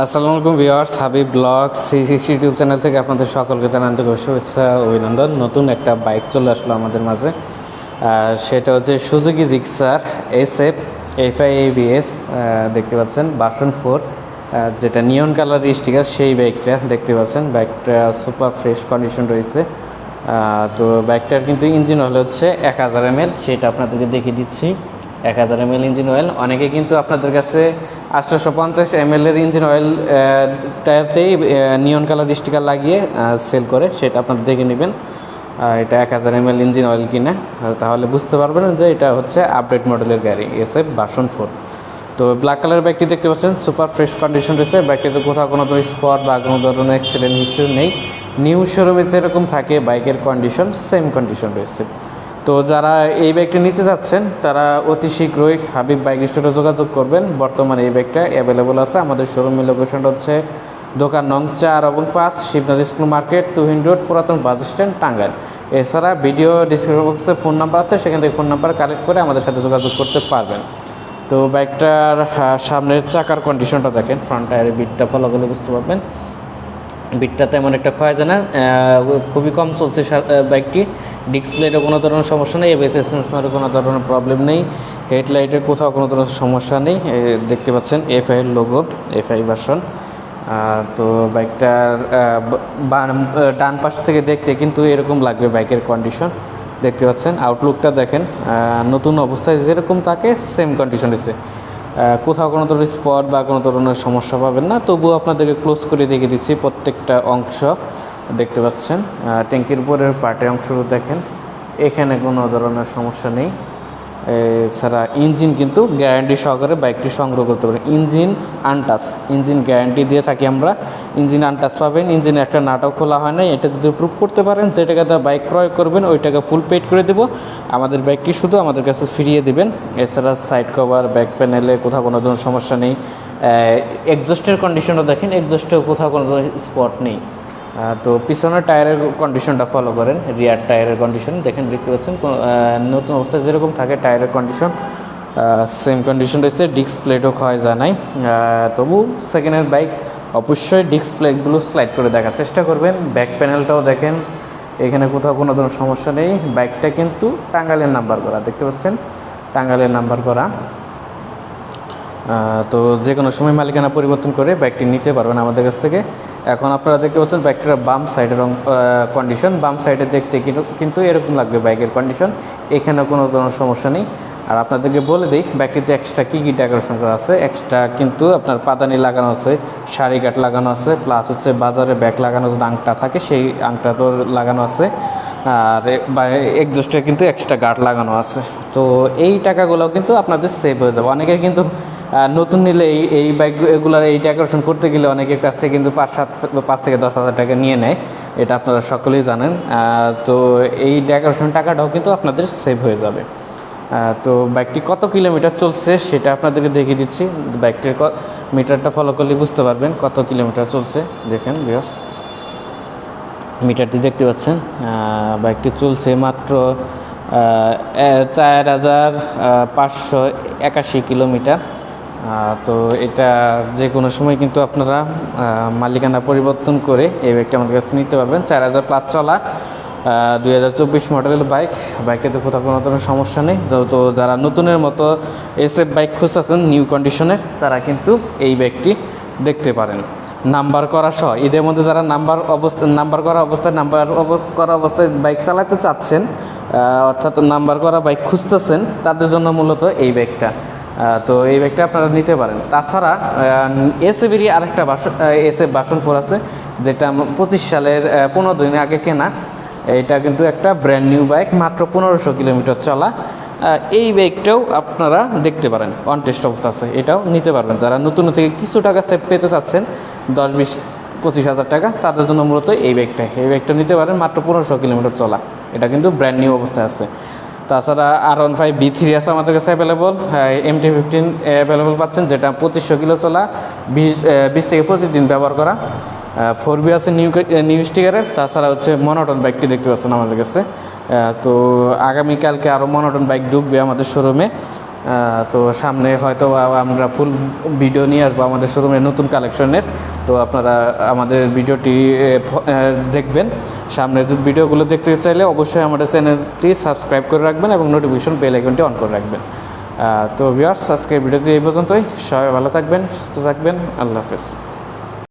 আসসালামু আলাইকুম viewers, Habib blog C six YouTube channel থেকে আপনাদের সকলকে জানাতে শুভেচ্ছা অভিনন্দন। নতুন একটা বাইক চলে আসলো আমাদের মাঝে। সেটা হচ্ছে Suzuki Gixxer S F F I ABS দেখতে পাচ্ছেন বাসন ফোর যেটা নিয়ন কালার স্টিকার, সেই বাইকটা দেখতে পাচ্ছেন। বাইকটা সুপার ফ্রেশ কন্ডিশন রয়েছে। তো বাইকটার কিন্তু ইঞ্জিন হলে হচ্ছে এক হাজার এম সেটা আপনাদেরকে দেখিয়ে দিচ্ছি। এক হাজার এম এল ইঞ্জিন অয়েল অনেকে কিন্তু আপনাদের কাছে আটশোশো পঞ্চাশ এম এর ইঞ্জিন অয়েল টায়ারতেই নিয়ন কালার স্টিকার লাগিয়ে সেল করে, সেটা আপনারা দেখে নেবেন। এটা এক হাজার এম এল ইঞ্জিন অয়েল কিনা। তাহলে বুঝতে পারবেন যে এটা হচ্ছে আপডেট মডেলের গাড়ি এস এফ বাসন ফোর তো ব্ল্যাক কালার ব্যাগটি দেখতে পাচ্ছেন সুপার ফ্রেশ কন্ডিশন রয়েছে। ব্যাগটিতে কোথাও কোনো ধরনের স্পট বা কোনো ধরনের অ্যাক্সিডেন্ট হিস্ট্রি নেই। নিউ শোরুমে যেরকম থাকে বাইকের কন্ডিশন সেম কন্ডিশন রয়েছে। তো যারা এই বাইকটি নিতে যাচ্ছেন, তারা অতি শীঘ্রই হাবিব বাইক স্টোরে যোগাযোগ করবেন। বর্তমানে এই বাইকটা অ্যাভেলেবল আছে। আমাদের শোরুমের লোকেশনটা হচ্ছে দোকান নং চার এবং পাঁচ Shibnath school market Tuhin road পুরাতন বাস স্ট্যান্ড টাঙ্গাইল। এছাড়া ভিডিও ডিসক্রিপশন বক্সে ফোন নাম্বার আছে। সেখান থেকে ফোন নাম্বার কালেক্ট করে আমাদের সাথে যোগাযোগ করতে পারবেন। তো বাইকটার সামনের চাকার কন্ডিশনটা দেখেন। ফ্রন্ট টায়ারের বিটটা ফলো করলে বুঝতে পারবেন। বিটটা তেমন একটা ক্ষয় যায় না খুবই কম চলছে বাইকটি। ডিসপ্লেরও কোনো ধরনের সমস্যা নেই, এবিএস সেন্সরের কোনো ধরনের প্রবলেম নেই, হেডলাইটের কোথাও কোনো ধরনের সমস্যা নেই দেখতে পাচ্ছেন এফআই এর লোগো এফআই ভার্সন তো বাইকটার ডান পাশ থেকে দেখতে কিন্তু এরকম লাগবে বাইকের কন্ডিশন দেখতে পাচ্ছেন। আউটলুকটা দেখেন নতুন অবস্থায় যেরকম থাকে সেম কন্ডিশন রয়েছে কোথাও কোনো ধরনের স্পট বা কোনো ধরনের সমস্যা পাবেন না, তবুও আপনাদেরকে ক্লোজ করে দেখে দিচ্ছি প্রত্যেকটা অংশ। দেখতে পাচ্ছেন ট্যাঙ্কির উপরের পার্টের অংশগুলো দেখেন, এখানে কোনো ধরনের সমস্যা নেই। এছাড়া ইঞ্জিন কিন্তু গ্যারান্টি সহকারে বাইকটি সংগ্রহ করতে পারেন। ইঞ্জিন আনটাচ, ইঞ্জিন গ্যারান্টি দিয়ে থাকি আমরা। ইঞ্জিন আনটাচ পাবেন, ইঞ্জিনে একটা নাটক খোলা হয় না এটা যদি প্রুভ করতে পারেন যে টাকাতে বাইক ক্রয় করবেন, ওই টাকা ফুল পেড করে দেবো। আমাদের বাইকটি শুধু আমাদের কাছে ফিরিয়ে দেবেন। এছাড়া সাইড কভার ব্যাক প্যানেলে কোথাও কোনো ধরনের সমস্যা নেই। এক্সস্টের কন্ডিশনটা দেখেন এক্সস্টেও কোথাও কোনো স্পট নেই। তো পিছনের টায়ারের কন্ডিশনটা ফলো করেন রিয়ার টায়ারের কন্ডিশন দেখেন, দেখতে পাচ্ছেন নতুন অবস্থায় যেরকম থাকে, টায়ারের কন্ডিশন সেম কন্ডিশন রয়েছে ডিস্ক প্লেটও ক্ষয় যায় নাই। তবু সেকেন্ড হ্যান্ড বাইক অবশ্যই ডিস্ক প্লেটগুলো স্লাইড করে দেখার চেষ্টা করবেন। ব্যাক প্যানেলটাও দেখেন, এখানে কোথাও কোনো ধরনের সমস্যা নেই। বাইকটা কিন্তু টাঙ্গালের নাম্বার করা, দেখতে পাচ্ছেন? টাঙ্গালের নাম্বার করা। তো যে কোনো সময় মালিকানা পরিবর্তন করে বাইকটি নিতে পারবেন আমাদের কাছ থেকে। এখন আপনারা দেখতে পাচ্ছেন বাইকটার বাম সাইডের কন্ডিশন বাম সাইডে দেখতে কিন্তু কিন্তু এরকম লাগবে বাইকের কন্ডিশন এখানে কোনো ধরনের সমস্যা নেই। আর আপনাদেরকে বলে দিই, বাইকটিতে এক্সট্রা কী কী ডেকোরেশন করা আছে? এক্সট্রা কিন্তু আপনার পাদানি লাগানো আছে শাড়ি কাঠ লাগানো আছে প্লাস হচ্ছে বাজারে ব্যাগ লাগানো যদি আংটা থাকে, সেই আংটা তো লাগানো আছে। আর একজোস্টে কিন্তু এক্সট্রা গার্ড লাগানো আছে। তো এই টাকাগুলো কিন্তু আপনাদের সেভ হয়ে যাবে। অনেকে কিন্তু নতুন নিলে এই এই বাইক এগুলার এই ডেকোরেশন করতে গেলে অনেকের কাছ থেকে কিন্তু পাঁচ সাত পাঁচ থেকে দশ হাজার টাকা নিয়ে নেয়। এটা আপনারা সকলেই জানেন। তো এই ডেকোরেশন টাকাটাও কিন্তু আপনাদের সেভ হয়ে যাবে। তো বাইকটি কত কিলোমিটার চলছে সেটা আপনাদেরকে দেখিয়ে দিচ্ছি। বাইকটির মিটারটা ফলো করলে বুঝতে পারবেন কত কিলোমিটার চলছে। দেখেন বিয়ার্স মিটারটি দেখতে পাচ্ছেন। বাইকটি চলছে মাত্র চার হাজার পাঁচশো একাশি কিলোমিটার তো এটা যে কোনো সময় কিন্তু আপনারা মালিকানা পরিবর্তন করে এই বাইকটা আমাদের কাছে নিতে পারবেন। চার হাজার প্লাস চলা দুই হাজার চব্বিশ মডেলের বাইক বাইকটাতে কোথাও কোনো ধরনের সমস্যা নেই। তো যারা নতুনের মতো এসএফ বাইক খুঁজতেছেন নিউ কন্ডিশনের তারা কিন্তু এই বাইকটি দেখতে পারেন। নাম্বার করা সহ এদের মধ্যে যারা নাম্বার অবস্থা নাম্বার করা অবস্থায় নাম্বার করা অবস্থায় বাইক চালাতে চাচ্ছেন অর্থাৎ নাম্বার করা বাইক খুঁজতেছেন, তাদের জন্য মূলত এই বাইকটা তো এই ব্যাগটা আপনারা নিতে পারেন। তাছাড়া এসএবিরই আরেকটা বাসন এসএফ বাসন ফোর আছে, যেটা পঁচিশ সালের পনেরো দিন আগে কেনা। এটা কিন্তু একটা ব্র্যান্ড নিউ বাইক মাত্র পনেরোশো কিলোমিটার চলা। এই বাইকটাও আপনারা দেখতে পারেন অন টেস্ট অবস্থা আছে, এটাও নিতে পারবেন। যারা নতুন থেকে কিছু টাকা সেভ পেতে চাচ্ছেন, দশ, বিশ, পঁচিশ হাজার টাকা, তাদের জন্য মূলত এই বাইকটা এই বাইকটা নিতে পারেন, মাত্র পনেরোশো কিলোমিটার চলা। এটা কিন্তু ব্র্যান্ড নিউ অবস্থায় আছে। তাছাড়া R one five V three আছে আমাদের কাছে available M T fifteen available পাচ্ছেন, যেটা পঁচিশশো কিলো চলা, বিশ বিশ থেকে পঁচিশ দিন ব্যবহার করা। ফোর বি আছে নিউ নিউ স্টিকারের তাছাড়া হচ্ছে মনোটন বাইকটি দেখতে পাচ্ছেন আমাদের কাছে। তো আগামীকালকে আরও মনোটন বাইক ঢুকবে আমাদের শোরুমে তো সামনে হয়তো আমরা ফুল ভিডিও নিয়ে আসব আমাদের শোরুমের নতুন কালেকশনের তো আপনারা আমাদের ভিডিওটি দেখবেন। সামনে যে ভিডিওগুলো দেখতে চাইলে অবশ্যই আমাদের চ্যানেলটি সাবস্ক্রাইব করে রাখবেন এবং নোটিফিকেশন বেল আইকনটি অন করে রাখবেন। তো ভিউয়ার্স আজকের ভিডিওটি এই পর্যন্তই। সবাই ভালো থাকবেন, সুস্থ থাকবেন। আল্লাহ হাফেজ।